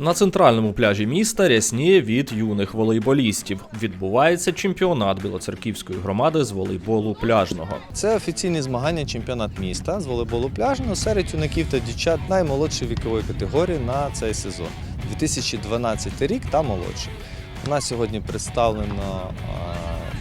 На центральному пляжі міста рясніє від юних волейболістів. Відбувається чемпіонат Білоцерківської громади з волейболу пляжного. Це офіційні змагання чемпіонат міста з волейболу пляжного серед юнаків та дівчат наймолодшої вікової категорії на цей сезон. 2012 рік та молодший. У нас сьогодні представлено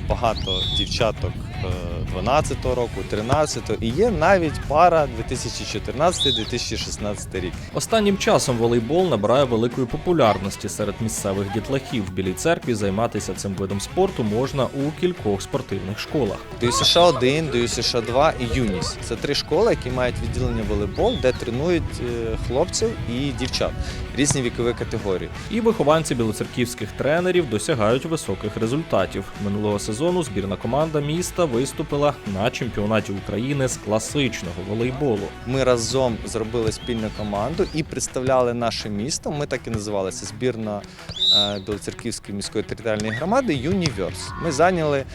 багато дівчаток е, 12-го року, 13-го і є навіть пара 2014-2016 рік. Останнім часом волейбол набирає великої популярності серед місцевих дітлахів. В Білій церкві займатися цим видом спорту можна у кількох спортивних школах. ДЮСШ 1, ДЮСШ 2 і Юніс. Це три школи, які мають відділення волейбол, де тренують е, хлопців і дівчат різні вікові категорії. І вихованці білоцерківських тренерів досягають високих результатів. Минулого сезону збірна команда міста виступила на чемпіонаті України з класичного волейболу. Ми разом зробили спільну команду і представляли наше місто. Ми так і називалися збірна е, Білоцерківської міської територіальної громади Юніверс. Ми зайняли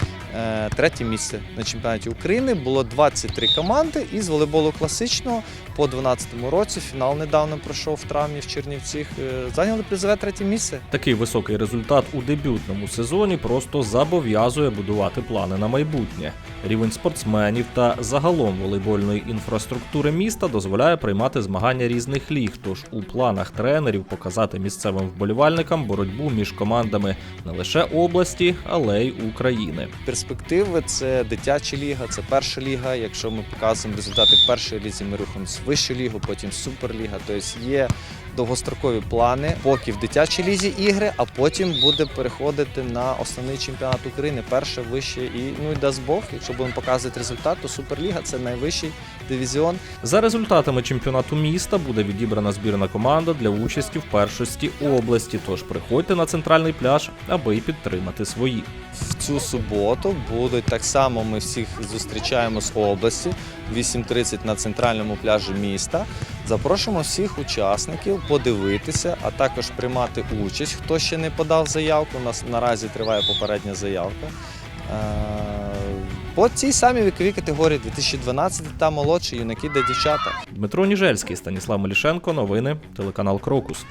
третє місце на чемпіонаті України. Було 23 команди із волейболу класичного по 2012 році. Фінал недавно пройшов в травні в Чернівцях. Е, Зайняли призове третє місце. Такий високий результат у дебютному сезоні просто зобов'язує будувати плани на майбутнє. Рівень спортсменів та загалом волейбольної інфраструктури міста дозволяє приймати змагання різних ліг. Тож у планах тренерів показати місцевим вболівальникам боротьбу між командами не лише області, але й України. Перспективи це дитяча ліга, це перша ліга. Якщо ми показуємо результати в першій лізі, ми рухаємося в вищу лігу, потім суперліга. Тобто є довгострокові плани, поки в дитячій лізі ігри, а потім буде переходити на основний чемпіонат України, перше, вище і ну і дасть Бог. Якщо будемо показувати результат, то суперліга це найвищий дивізіон. За результатами чемпіонату міста буде відібрана збірна команда для участі в першості області. Тож приходьте на центральний пляж, аби й підтримати своїх. Цю суботу будуть так само. Ми всіх зустрічаємо з області 8.30 на центральному пляжі міста. Запрошуємо всіх учасників подивитися, а також приймати участь. Хто ще не подав заявку, у нас наразі триває попередня заявка. Е, По цій самій віковій категорії 2012 та молодші юнаки та дівчата. Дмитро Ніжельський, Станіслав Мелішенко, новини, телеканал Крокус.